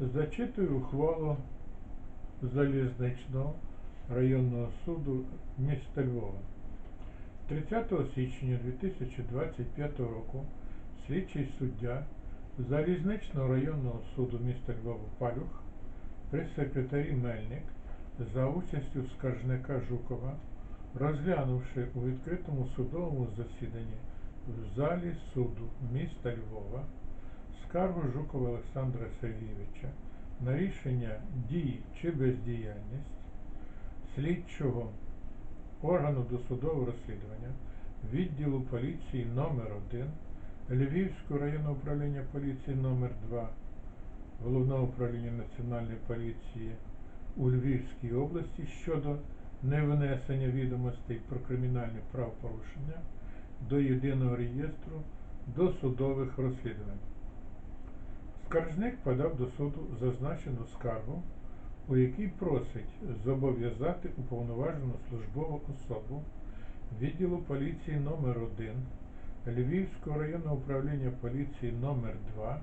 Зачитую ухвалу залізничного районного суду міста Львова. 30 січня 2025 року слідчий суддя залізничного районного суду міста Львова Палюх при секретарі Мельник за участю скаржника Жукова, розглянувши у відкритому судовому засіданні в залі суду міста Львова скаргу Жукова Олександра Сергійовича на рішення дії чи бездіяльність слідчого органу досудового розслідування відділу поліції номер 1 Львівського районного управління поліції номер 2 Головного управління Національної поліції у Львівській області щодо невнесення відомостей про кримінальні правопорушення до єдиного реєстру досудових розслідувань. Скаржник подав до суду зазначену скаргу, у якій просить зобов'язати уповноважену службову особу відділу поліції номер 1 Львівського районного управління поліції номер 2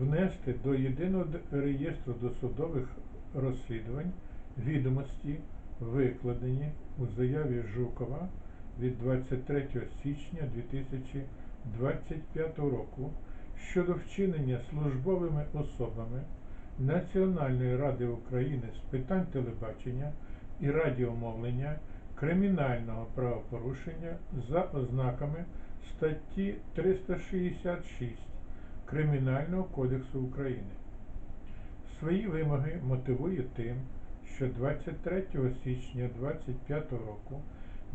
внести до єдиного реєстру досудових розслідувань відомості, викладені у заяві Жукова від 23 січня 2025 року щодо вчинення службовими особами Національної ради України з питань телебачення і радіомовлення кримінального правопорушення за ознаками статті 366 Кримінального кодексу України. Свої вимоги мотивує тим, що 23 січня 2025 року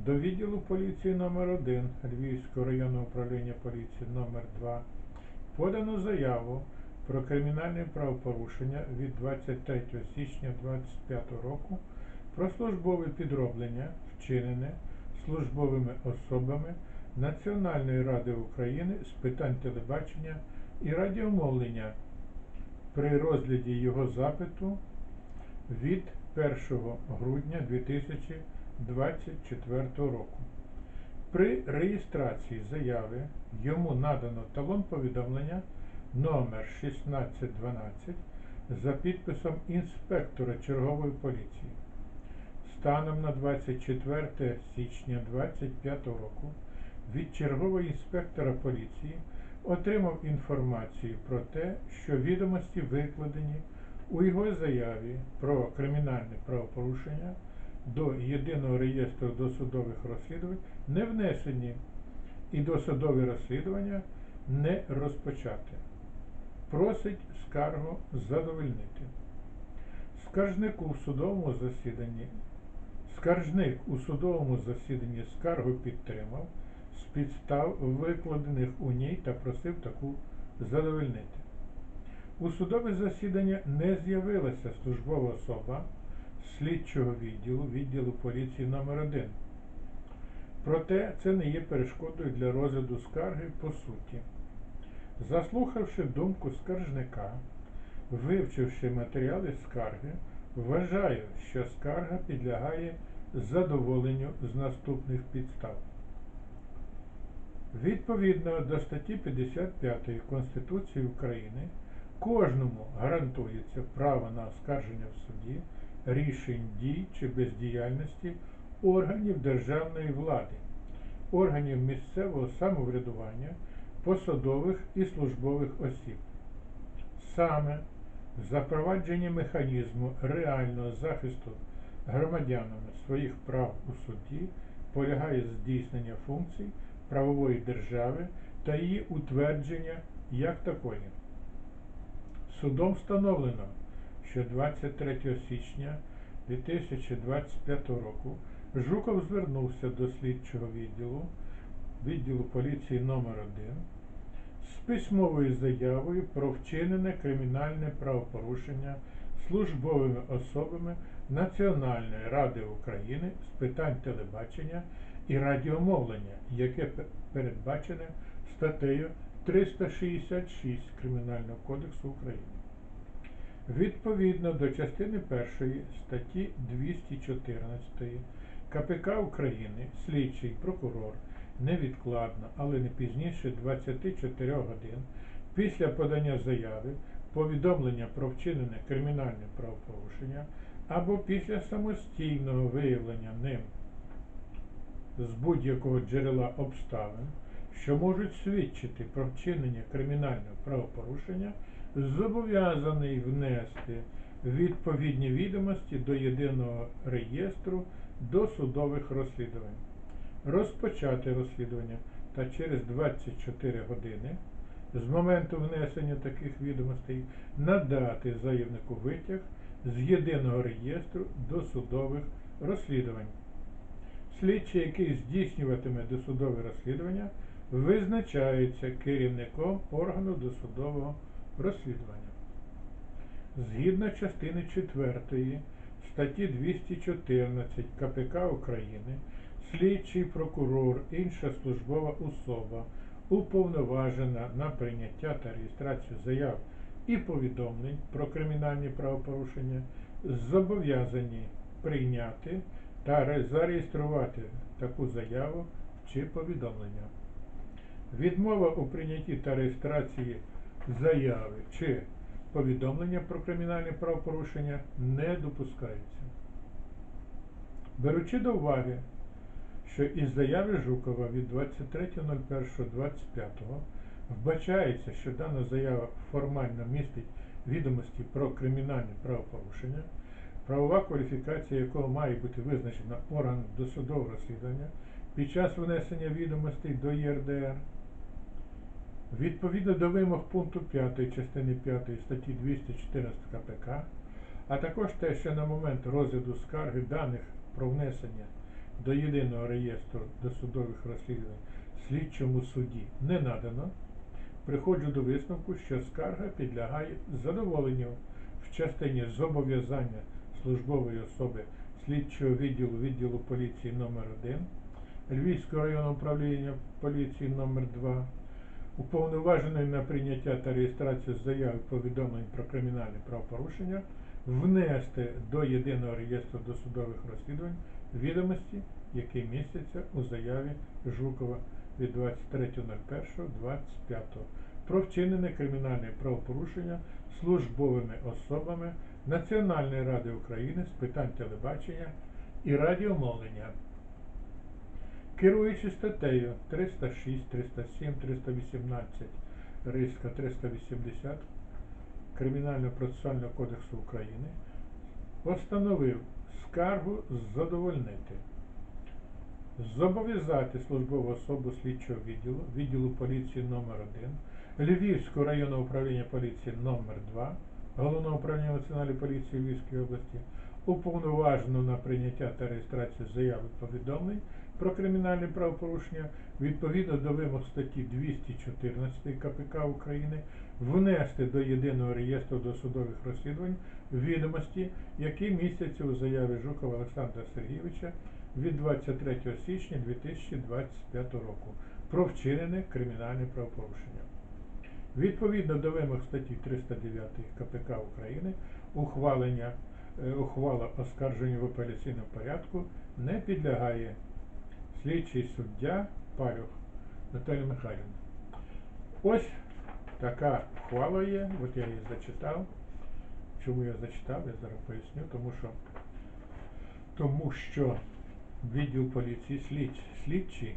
до відділу поліції номер 1 Львівського районного управління поліції номер 2 подано заяву про кримінальне правопорушення від 23 січня 2025 року про службове підроблення, вчинене службовими особами Національної ради України з питань телебачення і радіомовлення при розгляді його запиту від 1 грудня 2024 року. При реєстрації заяви йому надано талон повідомлення номер 1612 за підписом інспектора чергової поліції. Станом на 24 січня 2025 року від чергового інспектора поліції отримав інформацію про те, що відомості викладені у його заяві про кримінальне правопорушення до єдиного реєстру досудових розслідувань не внесені і досудове розслідування не розпочате. Просить скаргу задовольнити. Скаржнику в судовому засіданні Скаржник у судовому засіданні скаргу підтримав з підстав, викладених у ній, та просив таку задовольнити. У судове засідання не з'явилася службова особа слідчого відділу, відділу поліції номер 1 Проте це не є перешкодою для розгляду скарги по суті. Заслухавши думку скаржника, вивчивши матеріали скарги, вважаю, що скарга підлягає задоволенню з наступних підстав. Відповідно до статті 55 Конституції України кожному гарантується право на оскарження в суді рішень дій чи бездіяльності органів державної влади, органів місцевого самоврядування, посадових і службових осіб. Саме запровадження механізму реального захисту громадянами своїх прав у суді полягає здійснення функцій правової держави та її утвердження як такої. Судом встановлено, що 23 січня 2025 року Жуков звернувся до слідчого відділу відділу поліції номер 1 з письмовою заявою про вчинене кримінальне правопорушення службовими особами Національної ради України з питань телебачення і радіомовлення, яке передбачене статтею 366 Кримінального кодексу України. Відповідно до частини 1 статті 214 КПК України слідчий прокурор невідкладно, але не пізніше 24 годин після подання заяви повідомлення про вчинене кримінальне правопорушення або після самостійного виявлення ним з будь-якого джерела обставин, що можуть свідчити про вчинення кримінального правопорушення, зобов'язаний внести відповідні відомості до єдиного реєстру досудових розслідувань, розпочати розслідування та через 24 години з моменту внесення таких відомостей надати заявнику витяг з єдиного реєстру досудових розслідувань. Слідчий, який здійснюватиме досудове розслідування, визначається керівником органу досудового розслідування. Згідно частини 4 статті 214 КПК України, слідчий прокурор, інша службова особа, уповноважена на прийняття та реєстрацію заяв і повідомлень про кримінальні правопорушення, зобов'язані прийняти та зареєструвати таку заяву чи повідомлення. Відмова у прийнятті та реєстрації заяви чи повідомлення про кримінальне правопорушення не допускається. Беручи до уваги, що із заяви Жукова від 23.01.25 вбачається, що дана заява формально містить відомості про кримінальне правопорушення, правова кваліфікація якого має бути визначена органом досудового розслідування під час внесення відомостей до ЄРДР, Відповідно до вимог пункту 5 частини 5 статті 214 КПК, а також те, що на момент розгляду скарги даних про внесення до єдиного реєстру досудових розслідувань слідчому суді не надано, приходжу до висновку, що скарга підлягає задоволенню в частині зобов'язання службової особи слідчого відділу відділу поліції номер 1 Львівського районного управління поліції номер 2 уповноважений на прийняття та реєстрацію заяв і повідомлень про кримінальне правопорушення внести до єдиного реєстру досудових розслідувань відомості, які містяться у заяві Жукова від 23.01.25 про вчинене кримінальне правопорушення службовими особами Національної ради України з питань телебачення і радіомовлення. Керуючи статтею 306, 307, 318, риска 380 Кримінального процесуального кодексу України, постановив скаргу задовольнити, зобов'язати службову особу слідчого відділу, відділу поліції номер 1 Львівського районного управління поліції номер 2 Головного управління Національної поліції Львівської області, уповноважену на прийняття та реєстрацію заяв і повідомлень про кримінальне правопорушення відповідно до вимог статті 214 КПК України внести до єдиного реєстру досудових розслідувань відомості, які містяться у заяві Жукова Олександра Сергійовича від 23 січня 2025 року про вчинене кримінальне правопорушення. Відповідно до вимог статті 309 КПК України ухвалення, е, ухвала оскарження в апеляційному порядку не підлягає слідчий суддя Палюх Наталія Михайлівна. Ось така ухвала є, от я її зачитав. Чому я зачитав, я зараз поясню, тому що тому що відділ поліції слідч, слідчий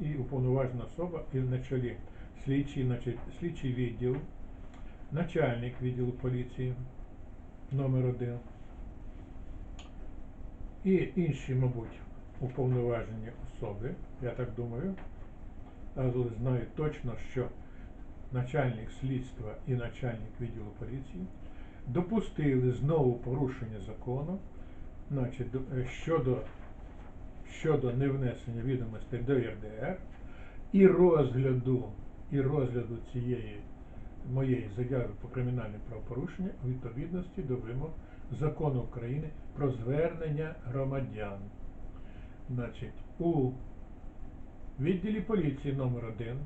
і уповноважена особа і на чолі слідчий, значить, слідчий відділ, начальник відділу поліції номер 1 і інші, мабуть, уповноважені особи, я так думаю, але знаю точно, що начальник слідства і начальник відділу поліції допустили знову порушення закону, значить, е, щодо, щодо невнесення відомостей до ЄРДР і розгляду, і розгляду цієї моєї заяви про кримінальне правопорушення у відповідності до вимог закону України про звернення громадян. Значить, у відділі поліції номер 1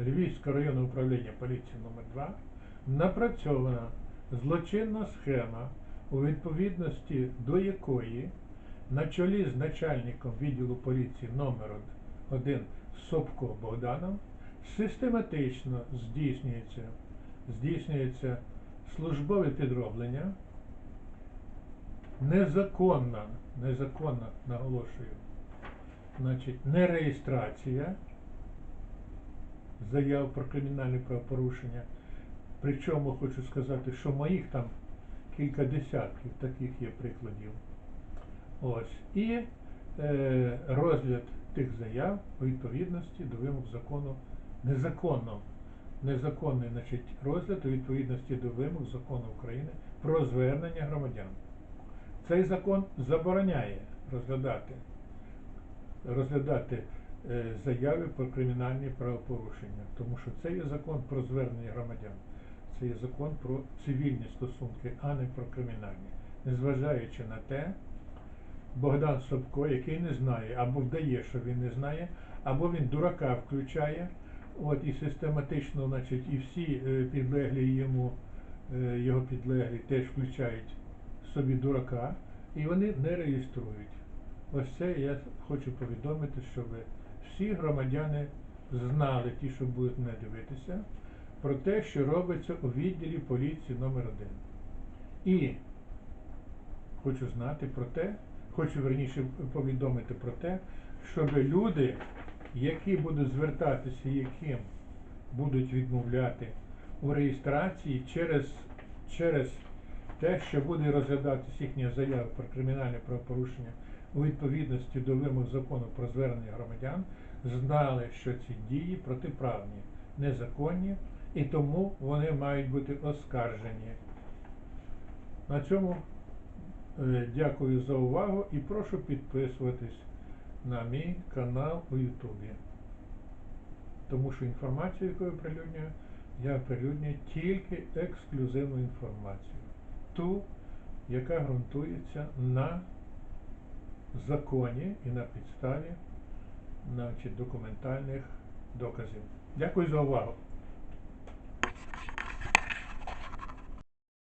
Львівського районного управління поліції номер 2 напрацьована злочинна схема, у відповідності до якої на чолі з начальником відділу поліції номер 1 Собко Богданом систематично здійснюється, здійснюється службове підроблення, незаконна, незаконна, наголошую, значить, нереєстрація заяв про кримінальне правопорушення. Причому хочу сказати, що моїх там кілька десятків таких є прикладів. Ось. І е, розгляд тих заяв у відповідності до вимог закону незаконно. Незаконний значить, розгляд у відповідності до вимог закону України про звернення громадян. Цей закон забороняє розглядати, розглядати е, заяви про кримінальні правопорушення, тому що це є закон про звернення громадян. Це є закон про цивільні стосунки, а не про кримінальні. Незважаючи на те, Богдан Собко, який не знає, або вдає, що він не знає, або він дурака включає, от і систематично, значить, і всі е, підлеглі йому, е, його підлеглі теж включають собі дурака, і вони не реєструють. Ось це я хочу повідомити, щоб всі громадяни знали, ті, що будуть мене дивитися, про те, що робиться у відділі поліції номер 1 І хочу знати про те, хочу верніше повідомити про те, щоб люди, які будуть звертатися, яким будуть відмовляти у реєстрації через, через те, що буде розглядатися їхня заява про кримінальне правопорушення у відповідності до вимог закону про звернення громадян, знали, що ці дії протиправні, незаконні, і тому вони мають бути оскаржені. На цьому е, дякую за увагу і прошу підписуватись на мій канал у Ютубі. Тому що інформацію, яку я оприлюднюю, я оприлюднюю тільки ексклюзивну інформацію. Ту, яка ґрунтується на законі і на підставі значить, документальних доказів. Дякую за увагу.